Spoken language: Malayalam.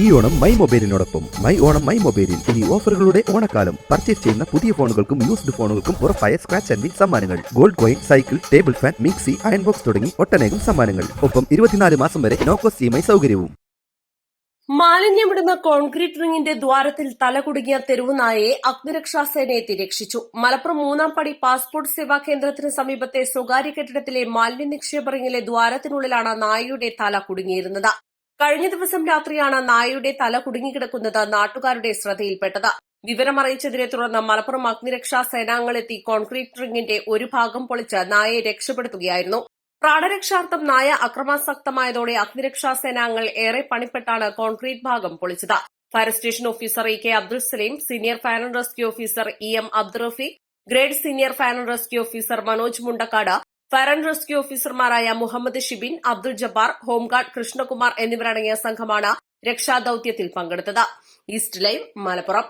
ഈ ഓണം മൈ മൊബൈലിനോടൊപ്പം മൈ ഓണം മൈ മൊബൈലിൽ ഇനി ഓഫറുകളുടെ ഓണക്കാലം. പർച്ചേസ് ചെയ്യുന്ന പുതിയ ഫോണുകൾക്കും യൂസ്ഡ് ഫോണുകൾക്കും ഉറപ്പായ സ്ക്രാച്ച് ആൻഡ് സമ്മാനങ്ങൾ. Gold coin cycle table fan mixie iron box തുടങ്ങി ഒട്ടനേകം സമ്മാനങ്ങൾ. ഒപ്പം ഇരുപത്തിനാല് മാസം വരെ നോ കോസ്റ്റ് ഇ സൗകര്യവും. മാലിന്യമിടുന്ന കോൺക്രീറ്റ് റിങ്ങിന്റെ ദ്വാരത്തിൽ തലകുടുങ്ങിയ തെരുവുനായയെ അഗ്നിരക്ഷാസേനയെ തിരക്ഷിച്ചു. രക്ഷിച്ചു മലപ്പുറം മൂന്നാം പടി പാസ്പോർട്ട് സേവാ കേന്ദ്രത്തിന് സമീപത്തെ സ്വകാര്യ കെട്ടിടത്തിലെ മാലിന്യ നിക്ഷേപ റിങ്ങിലെ ദ്വാരത്തിനുള്ളിലാണ് നായയുടെ തല കുടുങ്ങിയിരുന്നത്. കഴിഞ്ഞ ദിവസം രാത്രിയാണ് നായയുടെ തല കുടുങ്ങിക്കിടക്കുന്നത് നാട്ടുകാരുടെ ശ്രദ്ധയിൽപ്പെട്ടത്. വിവരമറിയിച്ചതിനെ തുടർന്ന് മലപ്പുറം അഗ്നിരക്ഷാ സേനാംഗങ്ങളെത്തി കോൺക്രീറ്റ് റിങ്ങിന്റെ ഒരു ഭാഗം പൊളിച്ച് നായയെ രക്ഷപ്പെടുത്തുകയായിരുന്നു. പ്രാണരക്ഷാർത്ഥം നായ അക്രമാസക്തമായതോടെ അഗ്നിരക്ഷാ സേനാംഗങ്ങൾ ഏറെ പണിപ്പെട്ടാണ് കോൺക്രീറ്റ് ഭാഗം പൊളിച്ചത്. Fire station officer E K Abdul Salim senior fire and rescue officer E M Abdurafi grade senior fire and rescue officer Manoj Mundakkad fire and rescue ഓഫീസർമാരായ മുഹമ്മദ് ഷിബിൻ അബ്ദുൾ ജബ്ബാർ ഹോംഗാർഡ് കൃഷ്ണകുമാർ എന്നിവരടങ്ങിയ സംഘമാണ് രക്ഷാദൌത്യത്തിൽ പങ്കെടുത്തത്. East Live Malappuram.